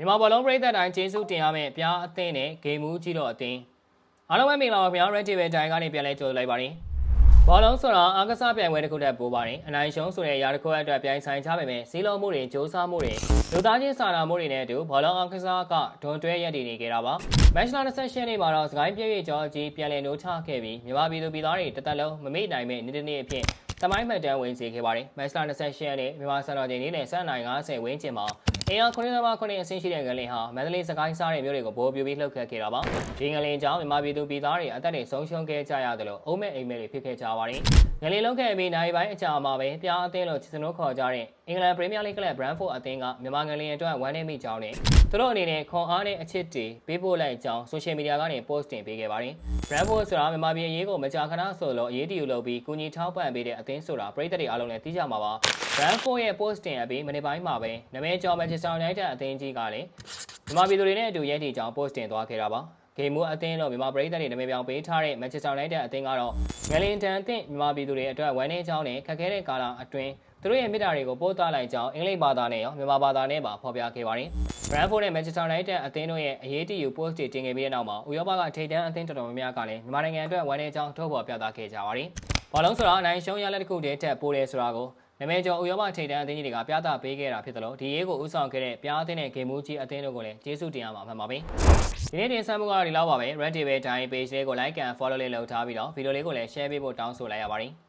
မြန်မာဘောလုံးပြည်သက်တိုင်းကျေးဇူးတင်ရမယ့်ပြားအသင်းနဲ့ဂိမ်းမူးကြီးတော်အသင်းအားလုံးပဲမင်္ဂလာပါခင်ဗျာ Red Table တိုင်းကနေပြန်လဲကြိုဆိုလိုက်ပါတယ်ဘောလုံးဆိုတာအားကစားပြိုင်ပွဲတစ်ခုတည်းပိုးပါတယ်အနိုင်ရှုံးဆိုတဲ့အရာတစ်ခုအတွက်ပြိုင်ဆိုင်ကြပေမဲ့စီးလုံးမှုတွေစ조사မှုတွေလူသားချင်းစာနာမှုတွေနဲ့အတူဘောလုံးအားကစားကဒွန်တွဲရက်တည်နေကြတာပါမက်ချ်လာ28နေ့မှာတော့စကိုင်းပြည့်ပြည့်ကြောကြီးပြန်လည်နှိုးချခဲ့ပြီးမြန်မာပြည်သူပြည်သားတွေတစ်သက်လုံးမမေ့နိုင်မဲ့နေ့တစ်နေ့အဖြစ်သမိုင်းမှတ်တမ်းဝင်စေခဲ့ပါတယ်မက်ချ်လာ28ရက်နေ့မြန်မာစံတော်ချိန်နေ့နဲ့7:50ဝန်းကျင်မှာ အင်အား9.9အဆင့်ရှိတဲ့ငလင်ဟာမန္တလေးစကိုင်းစားတဲ့မြို့တွေကိုဘိုးပြူပြီးလှုပ်ခတ်ခဲ့တာပါဒီငလင်ကြောင့်မြန်မာပြည်သူပြည်သားတွေအသက်တွေဆုံးရှုံးခဲ့ကြရတယ်လို့အုံးမဲ့အိမ်မဲတွေဖြစ်ခဲ့ကြပါတယ်ငလင်လှုပ်ခဲ့ပြီးနိုင်ပိုင်းအကြာမှာပဲပြားအသင်းလို့ချစ်စနိုးခေါ်ကြတဲ့အင်္ဂလန်ပရီးမီးယားလိဂ်ကလပ်ဘရန်ဖို့အသင်းကမြန်မာငလင်အတွက်ဝမ်းနည်းမိကြောင်းနဲ့သူတို့အနေနဲ့ခွန်အားနဲ့အချစ်တွေပေးပို့လိုက်ကြောင်းဆိုရှယ်မီဒီယာကနေ post တင်ပေးခဲ့ပါတယ် ဘရန်ဖို့ဆိုတာမြန်မာပြည်အရေးကိုမကြာခဏဆိုလို့အရေးတယူလုပ်ပြီးကူညီထောက်ပံ့ပေးတဲ့အသင်းဆိုတာပြည်သက်တွေအားလုံးလည်းသိကြမှာပါ ဘရန်ဖို့ရဲ့ post တင်အပြီးမနေ့ပိုင်းမှာပဲနာမည်ကျော် Manchester United အသင်းကြီးကလည်းမြန်မာပြည်သူတွေနဲ့အတူရဲတီကြောင်း post တင်သွားခဲ့တာပါဂိမ်းမူအသင်းတော်မြန်မာပြည်သက်တွေနာမည်ပြောင်ပေးထားတဲ့ Manchester United အသင်းကတော့ငလင်တန်အသင်းမြန်မာပြည်သူတွေအတွက်ဝမ်းနည်းကြောင်းနဲ့ခက်ခဲတဲ့ကာလအတွင်းသူတို့ရဲ့မြစ်တာတွေကိုပို့သလိုက်ကြောင်းအင်္ဂလိပ်ဘာသာနဲ့ရောမြန်မာဘာသာနဲ့ပါဖော်ပြခဲ့ပါတယ်။ Brentford နဲ့ Manchester United အသင်းတို့ရဲ့အရေးတယူ post တွေတင်ခဲ့ပြီးတဲ့နောက်မှာဥရောပကထိပ်တန်းအသင်းတော်တော်များများကလည်းမြန်မာနိုင်ငံအတွက်ဝမ်းနည်းကြောင်းထုတ်ဖော်ပြသခဲ့ကြပါတယ်။ဘောလုံးဆိုတာအနိုင်ရှုံးရလက်တစ်ခုတည်းထက်ပိုတယ်ဆိုတာကို နမဲကျော်ဥရောပထိပ်တန်းအသင်းကြီးတွေကပြသပေးခဲ့တာဖြစ်တယ်လို့ဒီရေးကိုဥဆောင်ခဲ့တဲ့ပြားအသင်းနဲ့ဂိမ်းမူးကြီးအသင်းတို့ကိုလည်းကျေးဇူးတင်ရမှာမှန်ပါပဲ။ဒီနေ့တင်ဆက်မှုကတော့ဒီလောက်ပါပဲ Red Table Time Page လေးကို like and follow လေးလုပ်ထားပြီးတော့ဗီဒီယိုလေးကိုလည်း share ပေးဖို့တောင်းဆိုလိုက်ရပါတယ်။